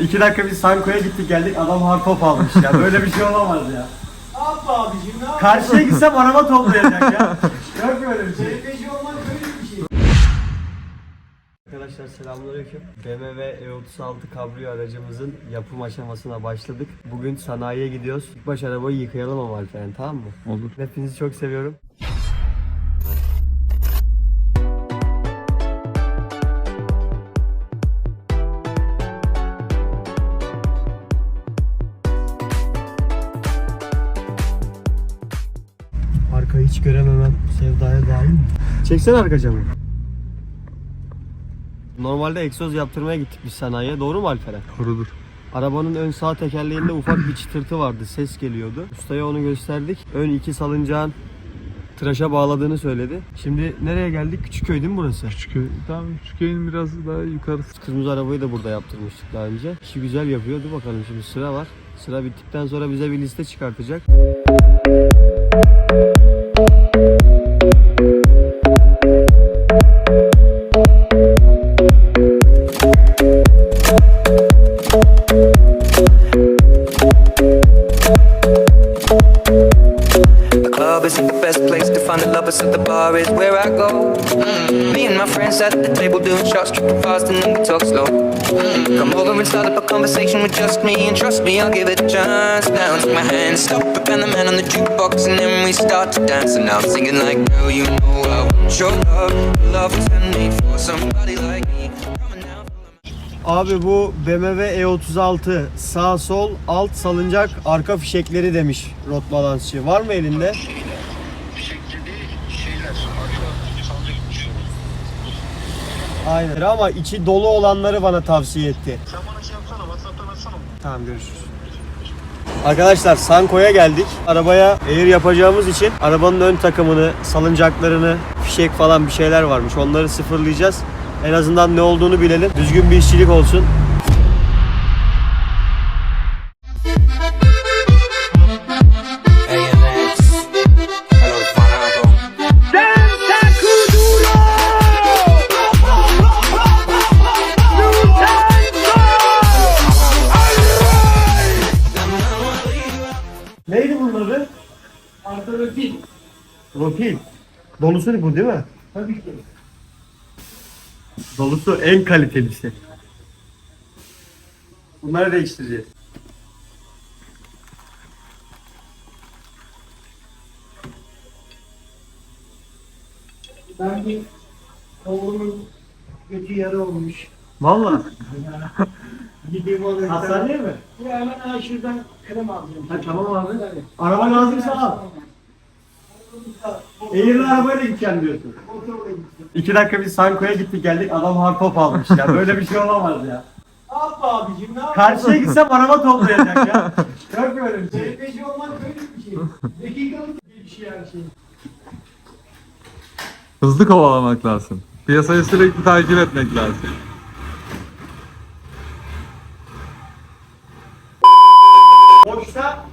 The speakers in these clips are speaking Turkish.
İki dakika biz Sanko'ya gittik geldik adam hard top almış ya. Böyle bir şey olamaz ya. Ne yaptı abicim ne yaptı? Karşıya gitsem araba toplayacak ya. Yok böyle bir şey. TPC olmak böyle bir şey. Arkadaşlar selamünaleyküm. BMW E36 kabrio aracımızın yapım aşamasına başladık. Bugün sanayiye gidiyoruz. İlk baş arabayı yıkayalım ama Alperen tamam mı? Olur. Hepinizi çok seviyorum. Çeksene arka camı. Normalde egzoz yaptırmaya gittik biz sanayiye. Doğru mu Alperen? Doğrudur. Arabanın ön sağ tekerleğinde ufak bir çıtırtı vardı. Ses geliyordu. Ustaya onu gösterdik. Ön iki salıncağın tıraşa bağladığını söyledi. Şimdi nereye geldik? Küçükköy değil mi burası? Küçükköy. Tamam Küçükköy'ün biraz daha yukarısı. Kırmızı arabayı da burada yaptırmıştık daha önce. İşi güzel yapıyordu. Bakalım şimdi sıra var. Sıra bittikten sonra bize bir liste çıkartacak. Me, I'll give it a chance. Now take my hand, stop it, and the man on the jukebox, and then we start to dance. And now I'm singing like, girl, you know I want your love, love is handmade for somebody like me. Abi bu BMW E36 sağ sol alt salıncak arka fişekleri demiş rot balansçı. Var mı elinde? Aynen ama içi dolu olanları bana tavsiye etti. Sen bana şey yapsana WhatsApp'tan atsana. Tamam görüşürüz. Arkadaşlar Sanko'ya geldik. Arabaya air yapacağımız için arabanın ön takımını, salıncaklarını, fişek falan bir şeyler varmış. Onları sıfırlayacağız. En azından ne olduğunu bilelim. Düzgün bir işçilik olsun. Ropil. Dolusu bu değil mi? Tabii ki. Dolusu en kalitelisi. Bunları değiştireceğiz. Ben bir oğlumun götü yarı olmuş. Valla. Gideyim oraya. Hastaneye mi? Ya hemen şuradan krem alacağım. Ha, tamam abi. Araba lazımsa al. Eğirli arabayla gideceğim diyorsun. İki dakika biz Sanko'ya gittik geldik adam hard top almış ya. Böyle bir şey olamaz ya. Ne yaptı abicim ne yaptı? Karşıya gitsem araba toplayacak ya. Yok böyle bir şey. TPC olmak böyle bir şey. Dakikalık gelişiyor her şey. Hızlı kovalamak lazım. Piyasayı sürekli takip etmek lazım. Boşta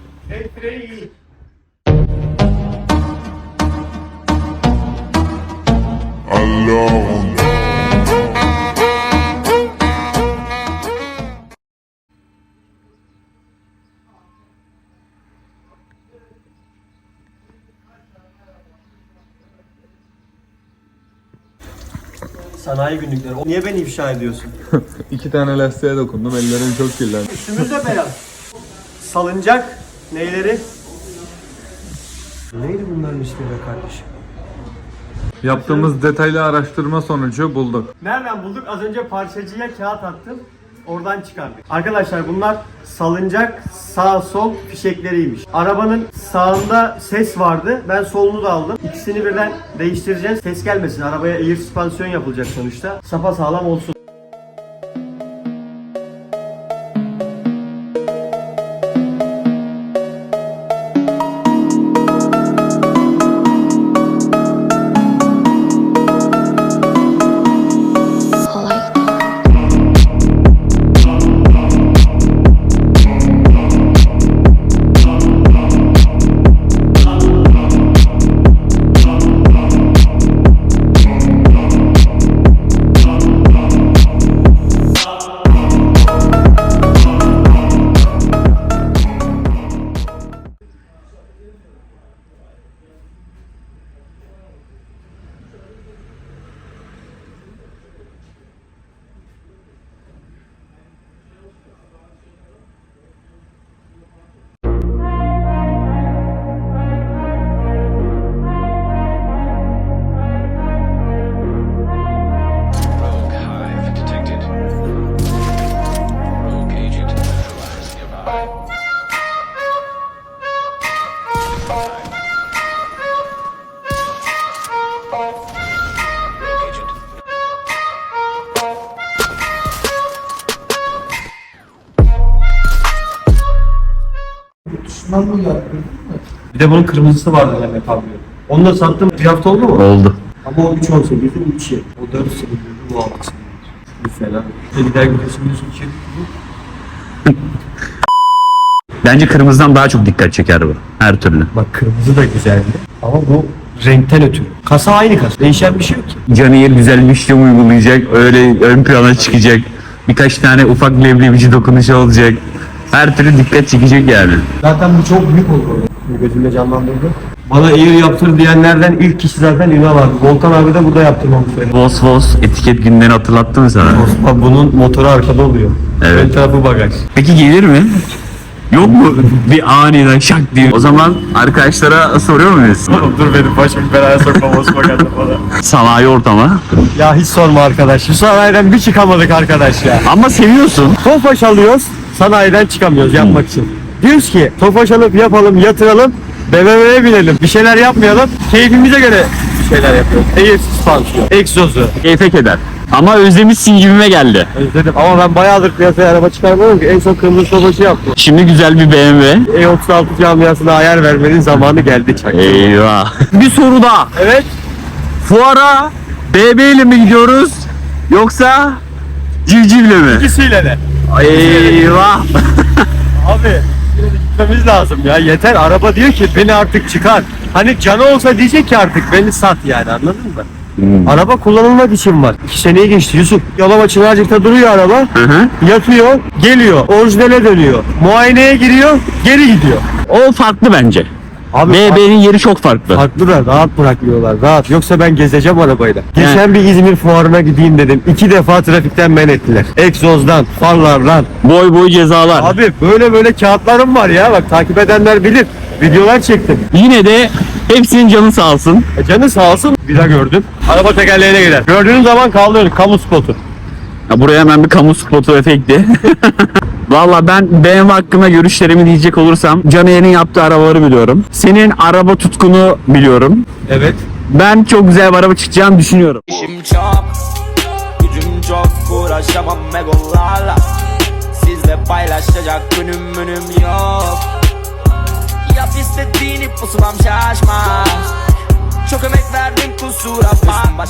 el iyi. Sanayi günlükleri. Niye beni ifşa ediyorsun? İki tane lastiğe dokundum. Ellerim çok kirlendi. Üstümüz de beyaz. Salıncak neyleri? Neydi bunların ismi be kardeşim? Yaptığımız detaylı araştırma sonucu bulduk. Nereden bulduk? Az önce parçacıya kağıt attım. Oradan çıkardık. Arkadaşlar bunlar salıncak sağ sol fişekleriymiş. Arabanın sağında ses vardı. Ben solunu da aldım. İkisini birden değiştireceğiz. Ses gelmesin. Arabaya air süspansiyon yapılacak sonuçta. Sapa sağlam olsun. De bunun kırmızısı vardı Mehmet abi. Onu da sattım. Bir hafta oldu mu? Oldu. Ama o 3.18'in 3'i. O 4 silindirli, bu 6 silindirli. Bu fena. Bir daha gidiyorsunuz için. Bence kırmızıdan daha çok dikkat çeker bu. Her türlü. Bak kırmızı da güzeldi. Ama bu renkten ötürü. Kasa aynı kasa. Değişen bir şey yok ki. Caner güzel bir işlem uygulayacak. Öyle ön plana çıkacak. Birkaç tane ufak leblebici dokunuşu olacak. Her türlü dikkat çekecek yani. Zaten bu çok büyük oldu. Gözümde canlandırdı. Bana Air yaptır diyenlerden ilk kişi zaten Ünal abi. Volkan abi de burada yaptırmamı söyledi. Vos Vos etiket günlerini hatırlattı mı sana? Osman bunun motoru arkada oluyor. Evet. Ön tarafı bagaj. Peki gelir mi? Yok mu bir aniden şak diye. O zaman arkadaşlara soruyor muyuz? dur benim başım belaya sokmam Osman kadar falan. Sanayi ortama. Ya hiç sorma arkadaş. Şu sanayiden bir çıkamadık arkadaş ya. Ama seviyorsun. Tofaş alıyoruz. Sanayiden çıkamıyoruz yapmak için. Diyoruz ki Tofaş alıp yapalım, yatıralım. BMW'ye binelim. Bir şeyler yapmayalım. Keyfimize göre bir şeyler yapıyoruz. Air suspansiyon, egzozu. Keyfek eder. Ama özlemişsin gibime geldi. Özledim ama ben bayağıdır piyasaya araba çıkarmadım ki. En son kırmızı Tofaş'ı yaptım. Şimdi güzel bir BMW. E36 camiasına ayar vermenin zamanı geldi çak. Eyvah. bir soru daha. Evet. Fuara BB ile mi gidiyoruz yoksa civcivle mi? İkisiyle de. Eyvah. Abi gitmemiz lazım ya yeter araba diyor ki beni artık çıkar. Hani canı olsa diyecek ki artık beni sat yani anladın mı? Araba kullanılmak için var. İki seneyi geçti Yusuf. Yolama Çınarcık'ta duruyor araba. Hı hı. Yatıyor, geliyor, orijinale dönüyor. Muayeneye giriyor, geri gidiyor. O farklı bence. Abi BB'nin yeri çok farklı. Haklı da rahat bırakmıyorlar rahat. Yoksa ben gezeceğim arabayla. Geçen bir İzmir fuarına gideyim dedim. İki defa trafikten men ettiler. Egzozdan, farlardan. Boy boy cezalar. Abi böyle böyle kağıtlarım var ya bak takip edenler bilir. Videolar çektim. Yine de hepsinin canı sağ olsun. E canı sağ olsun. Bir daha gördüm. Araba tekerleğine girer. Gördüğünüz zaman kaldırın kamu spotu. Ya buraya hemen bir kamu spotu efekti. Valla ben BMW hakkında görüşlerimi diyecek olursam Caner'in yaptığı arabaları biliyorum. Senin araba tutkunu biliyorum. Evet. Ben çok güzel bir araba çıkacağını düşünüyorum. İşim çok Gücüm çok uğraşamam egolarla Sizle paylaşacak günüm önüm yok Yap istediğini pusulam şaşmaz Çok emek verdim kusura bakma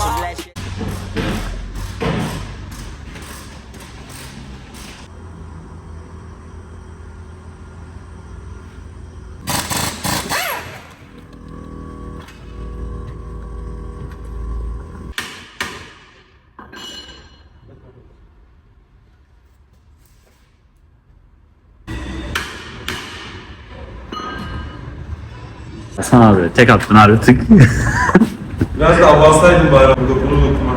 Hasan abi tek attın abi tık. Biraz da avlansaydın bari burada bunu unutma.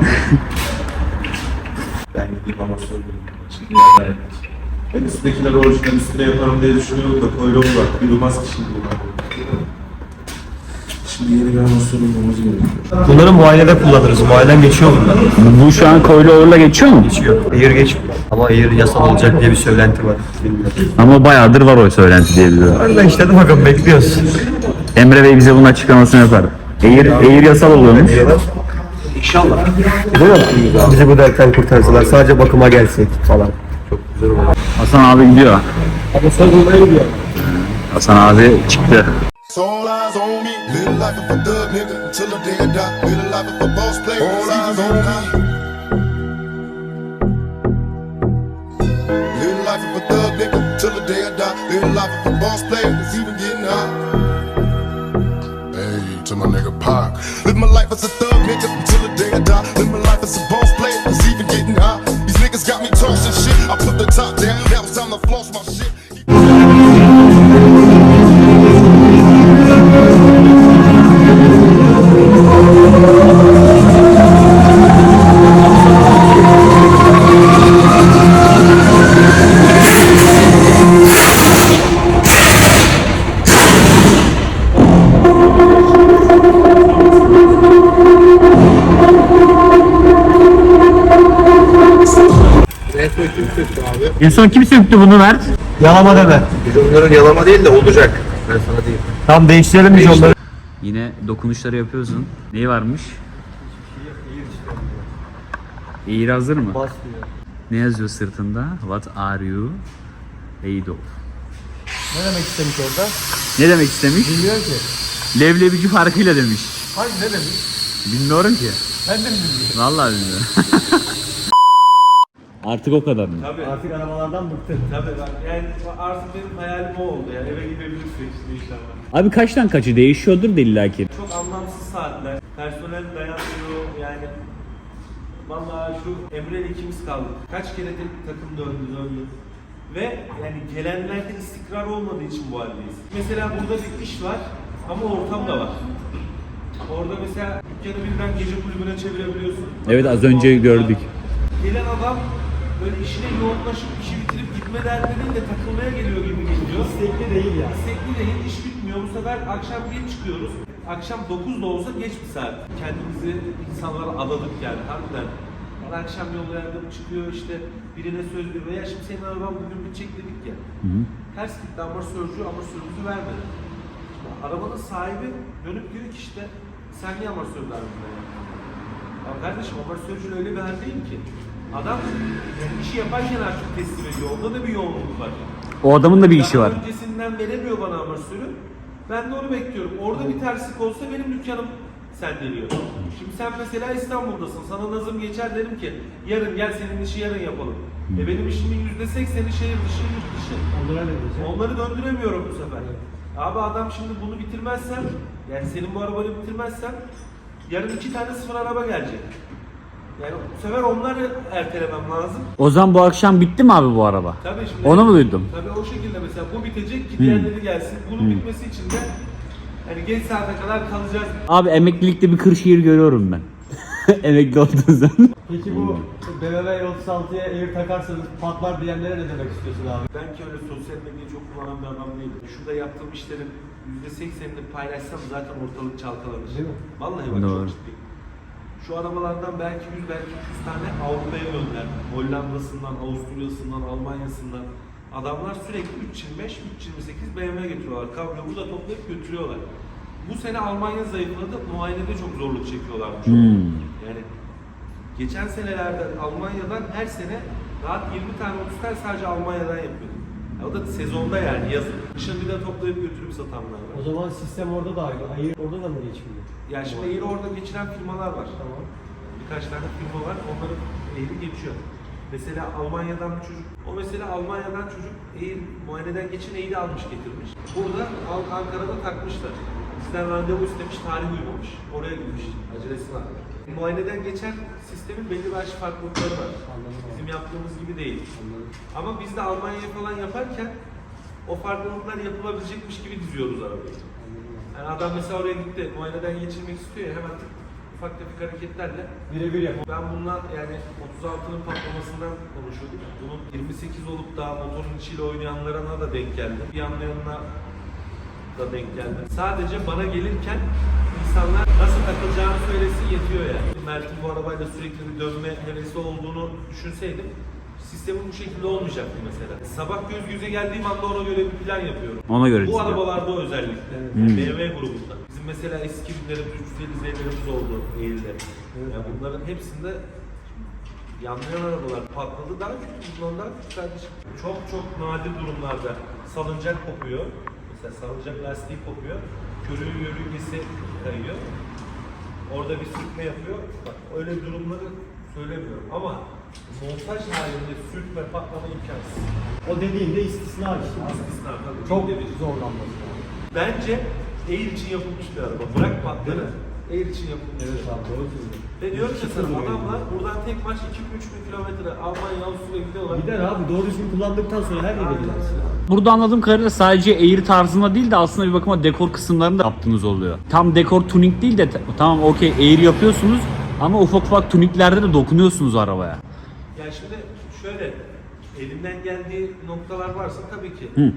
ben gideyim ama söyleyeyim. Şimdi yerden yapayım. Ben üstündekileri orijinal üstüne yaparım diye düşünüyorum da koylu var. Yılmaz ki şimdi bunlar. Şimdi yeni bir anonsör bulmamız gerekiyor. Bunları muayenede kullanırız. Muayeneden geçiyor bunlar. Bu şu an koylu uğurla geçiyor mu? Geçiyor. Air geçmiyor. Ama Air yasal olacak diye bir söylenti var. Bilmiyorum. Ama bayağıdır var o söylenti diye biliyorum. Öyle işte hadi bakalım bekliyoruz. Emre Bey bize bunun açıklamasını yapar. Eğir, eğir yasal oluyormuş. İnşallah. Değil mi? Bizi bu dertten kurtarsınlar. Sadece bakıma gelsek falan. Hasan abi gidiyor. Sen buraya gidiyor. Hasan abi çıktı. So all eyes on me. Live life of a thug nigga until the day I die. Live life of a boss player. All eyes on me. Live life of a thug nigga until the day I die. Live life of a boss player. It's even. Hey, my nigga Pac. Live my life as a thug nigga until the day I die. Live my life as a boss player. It's even getting hot. These niggas got me tossing shit. En son kim söktü bunu Mert? Yalama deme. Onların yalama değil de olacak. Ben sana diyeyim. Tamam değiştirelim biz onları. Yine dokunuşları yapıyorsun. Neyi varmış? Eğir hazır mı? Ne yazıyor sırtında? What are you? Made of. Ne demek istemiş orada? Ne demek istemiş? Bilmiyorum ki. Leblebici farkıyla demiş. Hangi ne demiş? Bilmiyorum ki. Ben de mi bilmiyorum? Vallahi bilmiyorum. Artık o kadar mı? Tabii. Artık arabalardan bıktım. Tabii ben yani artık benim hayalim o oldu yani eve gidebilirsek işte inşallah. Abi kaçtan kaçı değişiyordur da illaki. Çok anlamsız saatler. Personel dayanmıyor yani. Vallahi şu Emre ile ikimiz kaldık. Kaç kere tek takım döndü döndü. Ve yani gelenlerde istikrar olmadığı için bu haldeyiz. Mesela burada bir iş var ama ortam da var. Orada mesela dükkanı birden gece kulübüne çevirebiliyorsun. Evet, az önce gördük. Gelen adam böyle işine yoğunlaşıp işi bitirip gitme derdinde takılmaya geliyor gibi geliyor. İstekli değil yani. İstekli değil, iş bitmiyor. Bu sefer akşam geç çıkıyoruz. Akşam 9 da olsa geç bir saat. Kendimizi insanlara adadık yani harbiden. Yani akşam yol yardım çıkıyor işte birine söz veriyor. Ya şimdi senin araban bugün bitecek dedik ya. Ters gitti amortisörcü amortisörümüzü vermedi. Şimdi arabanın sahibi dönüp diyor ki işte sen niye amortisör vermedin? Ya kardeşim amortisörcü öyle bir hal değil ki. Adam yani işi yaparken artık teslim ediyor. Onda da bir yoğunluk var. O adamın da bir işi var. Öncesinden veremiyor bana amortisörü. Ben de onu bekliyorum. Orada bir terslik olsa benim dükkanım sendeliyor. Şimdi sen mesela İstanbul'dasın. Sana nazım geçer derim ki yarın gel senin işi yarın yapalım. E benim işimin yüzde sekseni şehir dışı, yurt dışı. Onlara ne diyeceğim? Onları döndüremiyorum bu sefer. Abi adam şimdi bunu bitirmezsen, yani senin bu arabanı bitirmezsen yarın iki tane sıfır araba gelecek. Yani bu sefer onları ertelemem lazım. O zaman bu akşam bitti mi abi bu araba? Tabii şimdi. Onu mu duydum? Tabii o şekilde mesela bu bitecek ki diğerleri gelsin. Bunun bitmesi için de hani geç saate kadar kalacağız. Abi emeklilikte bir Kırşehir görüyorum ben. Emekli olduğun zaman. Peki bu BMW 36'ya Air takarsanız patlar diyenlere ne demek istiyorsun abi? Ben ki öyle sosyal medyayı çok kullanan bir adam değilim. Şurada yaptığım işlerin %80'ini paylaşsam zaten ortalık çalkalanır. Değil mi? Vallahi bak Doğru. çok ciddi. Şu arabalardan belki 100 belki 200 tane Avrupa'ya gönderdim. Hollanda'sından, Avusturya'sından, Almanya'sından. Adamlar sürekli 325, 328 BMW getiriyorlar. Kabriyo burada toplayıp götürüyorlar. Bu sene Almanya zayıfladı. Muayenede çok zorluk çekiyorlarmış. Hmm. Yani geçen senelerde Almanya'dan her sene rahat 20 tane 30 tane sadece Almanya'dan yapıyorduk. O da sezonda yani yazın. Kışın bir de toplayıp götürüp satanlar var. O zaman sistem orada da aynı. Air orada da mı geçmiyor? Yani şimdi Air'i orada geçiren firmalar var. Tamam. Birkaç tane firma var. Onların Air'i geçiyor. Mesela Almanya'dan bir çocuk, o mesela Almanya'dan çocuk Air muayeneden geçen Air'i almış getirmiş. Burada An- Ankara'da takmışlar. Bizden randevu istemiş, tarih uymamış. Oraya gitmiş, acelesi var. Muayeneden geçen sistemin belli başlı farklılıkları var. Bizim yaptığımız gibi değil. Ama biz de Almanya'ya falan yaparken o farklılıklar yapılabilecekmiş gibi diziyoruz arabayı. Yani adam mesela oraya gitti, muayeneden geçirmek istiyor ya hemen tık, ufak tefek hareketlerle Birebir yap. ben bununla yani 36'nın patlamasından konuşuyorduk. Bunun 28 olup da motorun içiyle oynayanlarına da denk geldi. Bir anlayanına da denk geldi. Sadece bana gelirken insanlar nasıl takılacağını söylesi yetiyor yani. Mert'in bu arabayla sürekli bir dönme hevesi olduğunu düşünseydim sistemin bu şekilde olmayacaktı mesela. Sabah göz göze geldiğim anda ona göre bir plan yapıyorum. Ona göre Bu arabalarda o özellikle. Yani BMW grubunda. Bizim mesela eski binlerimiz, 350 Z'lerimiz oldu eğilde. Yani bunların hepsinde yanlayan arabalar patladı. Daha daha kötü kardeşim. Çok çok nadir durumlarda salıncak kopuyor. Mesela salıncak lastiği kopuyor. Körüğü yörüngesi kayıyor. Orada bir sürtme yapıyor. Bak öyle durumları söylemiyorum ama montaj halinde sürtme patlama imkansız. O dediğinde istisna işte. İstisna tabii. Çok Binde bir. zorlanmaz. Bence Air için yapılmış bir araba. Bırak patları. Air için yapılmış. Evet abi doğru söylüyorsun. Ve diyorum ki sana adamlar buradan tek maç 2-3 bin kilometre Almanya, Avusturya gidiyorlar. Gider abi doğru düzgün kullandıktan sonra her yere gidersin. Burada anladığım kadarıyla sadece Air tarzında değil de aslında bir bakıma dekor kısımlarını da yaptığınız oluyor. Tam dekor tuning değil de tamam okey Air yapıyorsunuz ama ufak ufak tuninglerde de dokunuyorsunuz arabaya. Yani şimdi şöyle elimden geldiği noktalar varsa tabii ki. Hı.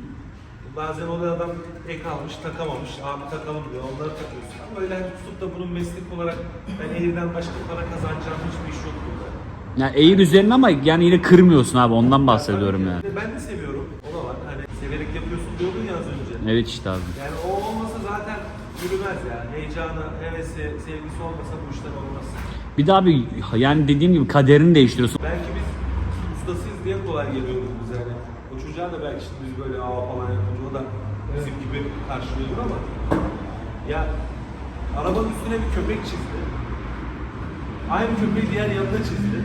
Bazen oluyor adam ek almış takamamış abi takalım diyor onları takıyorsun. Ama öyle hani tutup da bunun meslek olarak ben Air'den başka para kazanacağım hiçbir iş yok burada. Yani Air üzerine ama yani yine kırmıyorsun abi ondan bahsediyorum yani. Ben de seviyorum. O da var. Hani severek yapıyorsun diyordun ya az önce. Evet işte abi. Yani o olmasa zaten yürümez ya. Heyecanı, hevesi, sevgisi olmasa bu işler olmaz. Bir daha bir yani dediğim gibi kaderini değiştiriyorsun. Belki biz ustasıyız diye kolay geliyoruz bize hani. O çocuğa da belki şimdi biz böyle aa falan yapınca o da bizim gibi karşılıyordur ama ya arabanın üstüne bir köpek çizdi. Aynı köpeği diğer yanında çizdi.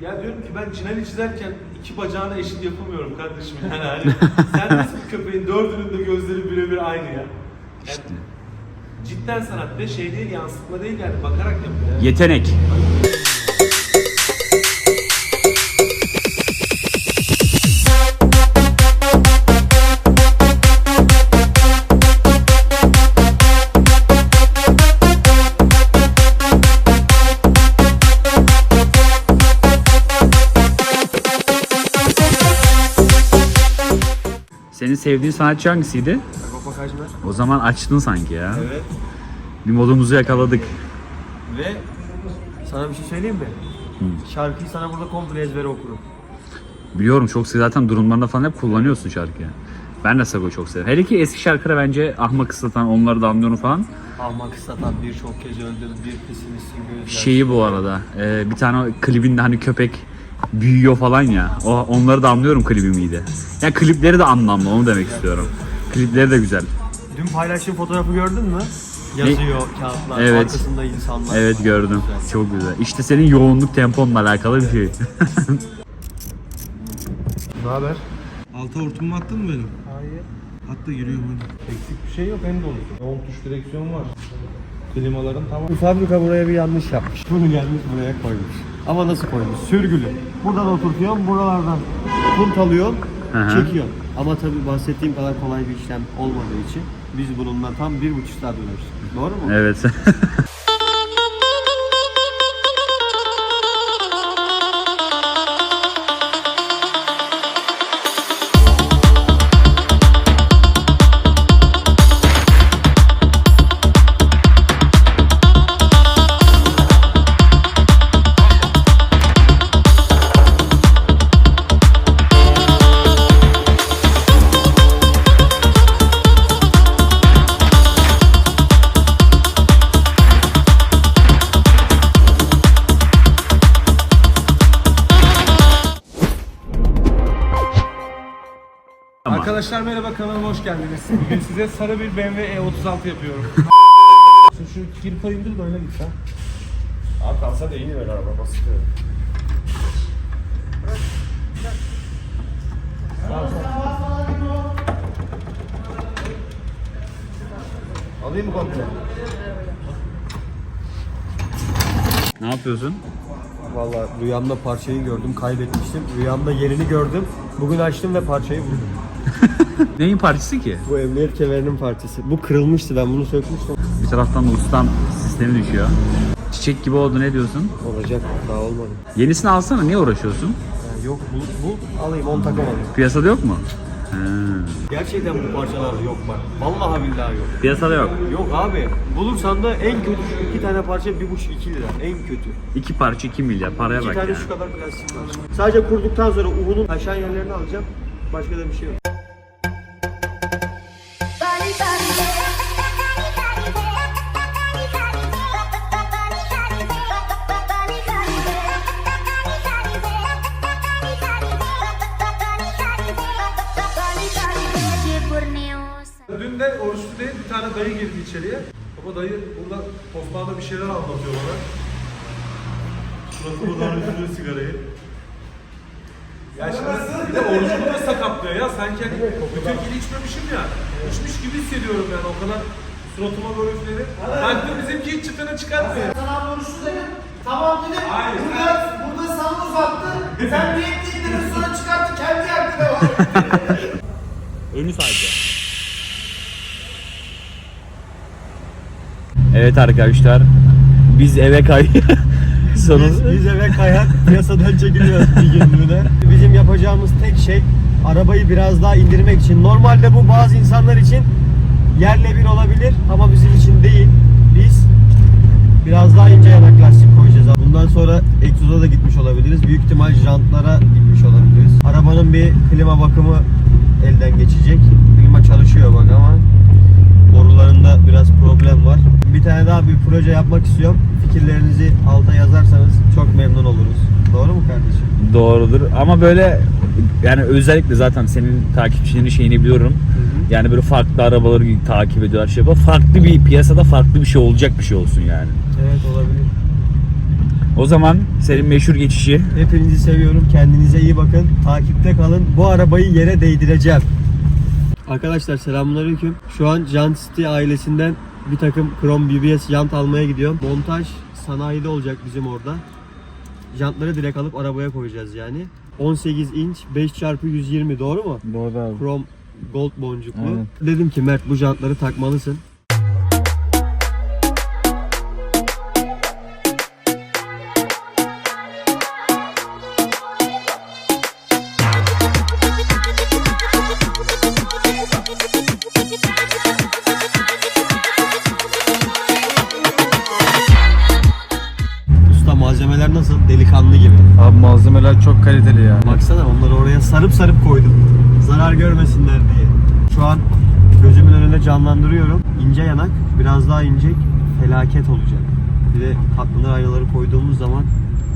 Ya diyorum ki ben Cinali çizerken iki bacağına eşit yapamıyorum kardeşim yani hani sen nasıl bir köpeğin dördünün de gözleri birebir aynı ya. Yani cidden sanat ve şey değil yansıtma değil yani bakarak yapıyor. Yetenek. Senin sevdiğin sanatçı hangisiydi? Sagopa Kajmer. O zaman açtın sanki ya. Evet. Bir modumuzu yakaladık. Ve sana bir şey söyleyeyim mi? Şarkıyı sana burada komple ezbere okurum. Biliyorum çok sev- zaten durumlarında falan hep kullanıyorsun şarkıyı. Ben de Sago çok severim. Hele ki eski şarkıları bence ahmak ıslatan, onları da anlıyorum falan. Ahmak satan birçok kez öldür, bir pesimistin gözler. Şeyi bu arada, e, bir tane klibinde hani köpek büyüyor falan ya. O, onları da anlıyorum klibi miydi? Ya klipleri de anlamlı onu demek istiyorum. Klipleri de güzel. Dün paylaştığım fotoğrafı gördün mü? Yazıyor kağıtlar, Evet. arkasında insanlar. Evet gördüm. Çok güzel. İşte senin yoğunluk temponla alakalı bir şey. Ne haber? Alta hortumu attın mı benim? Hayır. Hatta giriyor böyle. Eksik bir şey yok en dolusu. 10 tuş direksiyon var. Klimaların tamam. Bu fabrika buraya bir yanlış yapmış. Bunu gelmiş buraya koymuş. Ama nasıl koymuş? Sürgülü. Buradan oturtuyorsun, buralardan puntalıyorsun, Hı hı. çekiyorsun. Ama tabii bahsettiğim kadar kolay bir işlem olmadığı için biz bununla tam bir buçuk saat uğraştık. Doğru mu? evet. Ama. Arkadaşlar merhaba kanalıma hoş geldiniz. Bugün size sarı bir BMW E36 yapıyorum. Şimdi şu kirpa indir de öyle git sen. Abi kalsa da iyi ver araba basit. Alayım mı komple? ne yapıyorsun? Valla rüyamda parçayı gördüm, kaybetmiştim. Rüyamda yerini gördüm. Bugün açtım ve parçayı buldum. Neyin partisi ki? Bu emniyet kemerinin parçası. Bu kırılmıştı, ben bunu sökmüştüm. Bir taraftan da ustam sistemi düşüyor. Çiçek gibi oldu ne diyorsun? Olacak, daha olmadı. Yenisini alsana niye uğraşıyorsun? Yani yok bu, bu alayım, 10 takım alayım. Piyasada yok mu? He. Gerçekten bu parçalar yok bak. Vallahi billahi yok. Piyasada yok. Yok abi. Bulursan da en kötü şu iki tane parça 1,5-2 lira. En kötü. İki parça 2 milyar paraya İki bak tane ya. şu kadar plastik var. Sadece kurduktan sonra Uhu'nun aşağı yerlerini alacağım. Başka da bir şey yok. İçeriye. Baba dayı burada tosbağda bir şeyler anlatıyor bana. Suratıma doğru üflüyor sigarayı. Ya şimdi bir de orucumu da sakatlıyor ya. Sanki hani bütün içmemişim ya. İçmiş gibi hissediyorum yani o kadar suratıma doğru üfledi. Baktım bizimki hiç çıtını çıkartmıyor. Sana konuştu dedim. Tamam dedim. Hayır, Burada, burada sana uzattı. Sen niyetliydin sonra çıkarttı kendi yaktı devam etti. Önü sadece. Evet arkadaşlar. Biz eve kay. Biz, biz eve kayak piyasadan çekiliyoruz bir günlüğüne. Bizim yapacağımız tek şey arabayı biraz daha indirmek için. Normalde bu bazı insanlar için yerle bir olabilir ama bizim için değil. Biz biraz daha ince yanak lastik koyacağız. Bundan sonra egzoza da gitmiş olabiliriz. Büyük ihtimal jantlara gitmiş olabiliriz. Arabanın bir klima bakımı elden geçecek. Klima çalışıyor bak ama borularında biraz problem var. Bir tane daha bir proje yapmak istiyorum. Fikirlerinizi alta yazarsanız çok memnun oluruz. Doğru mu kardeşim? Doğrudur ama böyle yani özellikle zaten senin takipçilerin şeyini biliyorum. Yani böyle farklı arabaları takip ediyorlar şey yapıyor. Farklı bir piyasada farklı bir şey olacak bir şey olsun yani. Evet olabilir. O zaman senin meşhur geçişi Hepinizi seviyorum. Kendinize iyi bakın. Takipte kalın. Bu arabayı yere değdireceğim. Arkadaşlar selamünaleyküm. Şu an Jant City ailesinden bir takım Chrome BBS jant almaya gidiyorum. Montaj sanayide olacak bizim orada. Jantları direkt alıp arabaya koyacağız yani. 18 inç 5x120 doğru mu? Doğru abi. Chrome gold boncuklu. Aynen. Dedim ki Mert bu jantları takmalısın. Malzemeler nasıl? Delikanlı gibi. Abi malzemeler çok kaliteli ya. Baksana onları oraya sarıp sarıp koydum. Zarar görmesinler diye. Şu an gözümün önünde canlandırıyorum. İnce yanak, biraz daha inecek. Felaket olacak. Bir de katlanır aynaları koyduğumuz zaman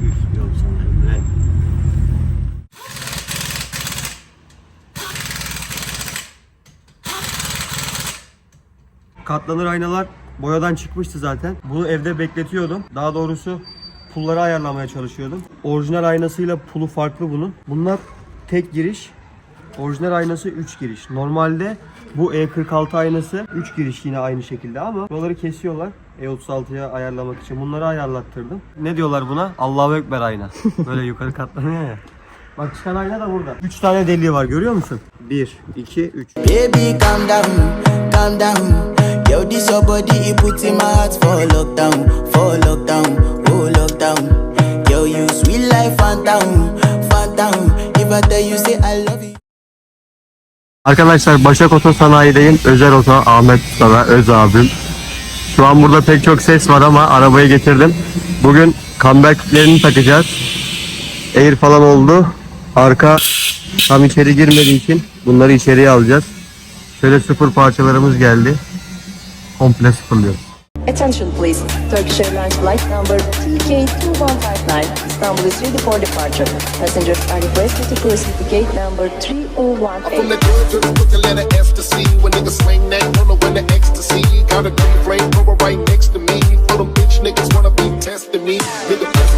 üf diyorum sana. Katlanır aynalar boyadan çıkmıştı zaten. Bunu evde bekletiyordum. Daha doğrusu pulları ayarlamaya çalışıyordum. Orijinal aynasıyla pulu farklı bunun. Bunlar tek giriş. Orijinal aynası 3 giriş. Normalde bu E46 aynası 3 giriş yine aynı şekilde ama buraları kesiyorlar. E36'ya ayarlamak için. Bunları ayarlattırdım. Ne diyorlar buna? Allahu Ekber ayna. Böyle yukarı katlanıyor ya. Bak çıkan ayna da burada. 3 tane deliği var görüyor musun? 1, 2, 3. Baby, calm down, calm down. Yo, this your body, it put in my heart for lockdown, for lockdown, oh lockdown. Yo, you sweet life, phantom, phantom. If I tell you, say I love you. Arkadaşlar Başak Oto Sanayi'deyim. Özel Oto Ahmet Usta'da Öz abim. Şu an burada pek çok ses var ama arabayı getirdim. Bugün comebacklerini takacağız. Air falan oldu. Arka tam içeri girmediği için bunları içeriye alacağız. Şöyle sıfır parçalarımız geldi. Komple sıfırlıyoruz. Attention please. Turkish Airlines flight number TK2159 Istanbul is ready for departure. Passengers are requested to proceed to gate number oh I'm from 3018. the good to the crooked letter F to C. When niggas swing that, don't know when the ecstasy. Got a green flame rover right next to me. For them bitch niggas wanna be testing me. Nigga,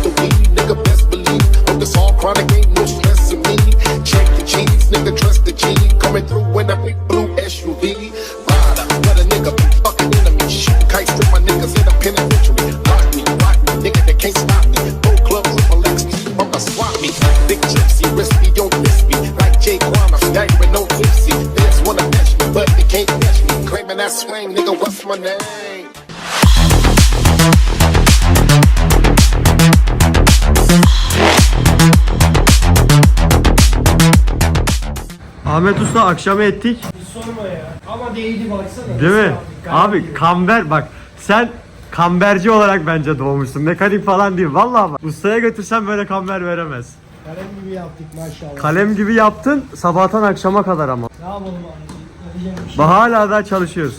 Ahmet Usta akşamı ettik. Sorma ya. Ama değdi baksana. Değil mi? Abi iyi. kamber bak sen kamberci olarak bence doğmuşsun. Mekanik falan değil. Vallahi bak. Ustaya götürsen böyle kamber veremez. Kalem gibi yaptık maşallah. Kalem gibi yaptın sabahtan akşama kadar ama. Ne yapalım abi? Şey. Bak hala daha çalışıyoruz.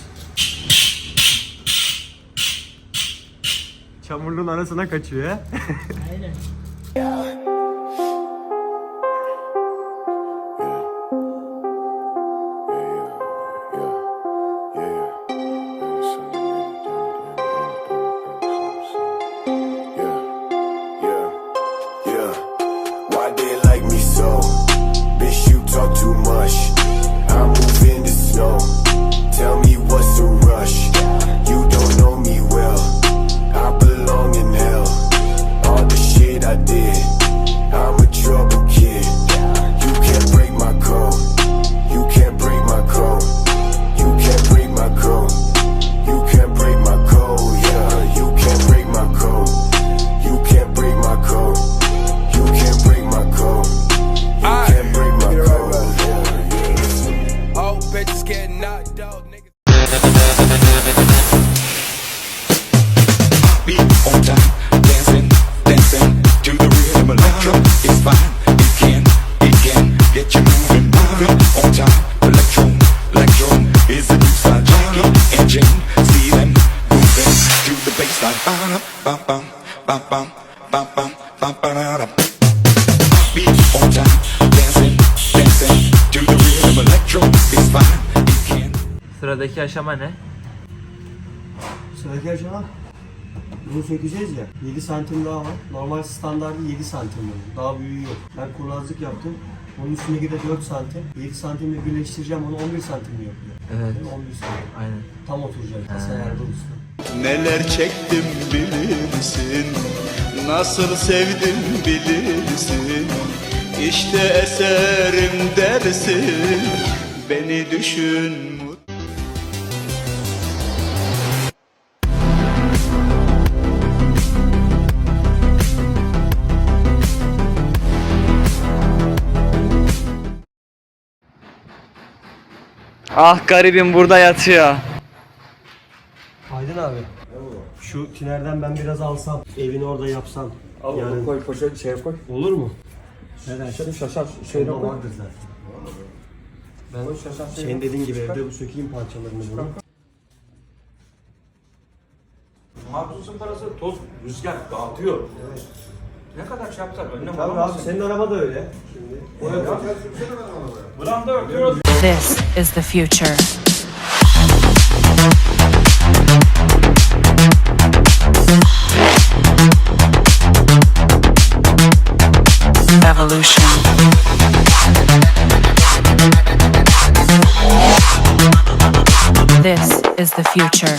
Çamurluğun arasına kaçıyor ya. Aynen. aşama ne? Sıradaki aşama bunu sökeceğiz ya. 7 santim daha var. Normal standartı 7 santim bunun. Daha büyüğü yok. Ben kurnazlık yaptım. Onun üstündeki de 4 santim. 7 santimle birleştireceğim onu 11 santim yapıyor. Evet. Değil mi? 11 santim. Aynen. Tam oturacak. Sen Erdal Usta. Neler çektim bilirsin Nasıl sevdim bilirsin İşte eserim dersin Beni düşün Ah garibim burada yatıyor. Aydın abi. Şu tinerden ben biraz alsam, evini orada yapsam. Al yarın. onu koy poşet şeye koy. Olur mu? Neden? Şöyle şaşar şeyine Onda koy. vardır zaten. Ben Koy şaşar senin dediğin gibi evde bu sökeyim parçalarını bunu. Mahpusun parası toz, rüzgar dağıtıyor. Ne kadar şey yapsak önlem Tabii abi senin araba da öyle. Şimdi. Branda örtüyoruz. This is the future. Evolution. This is the future.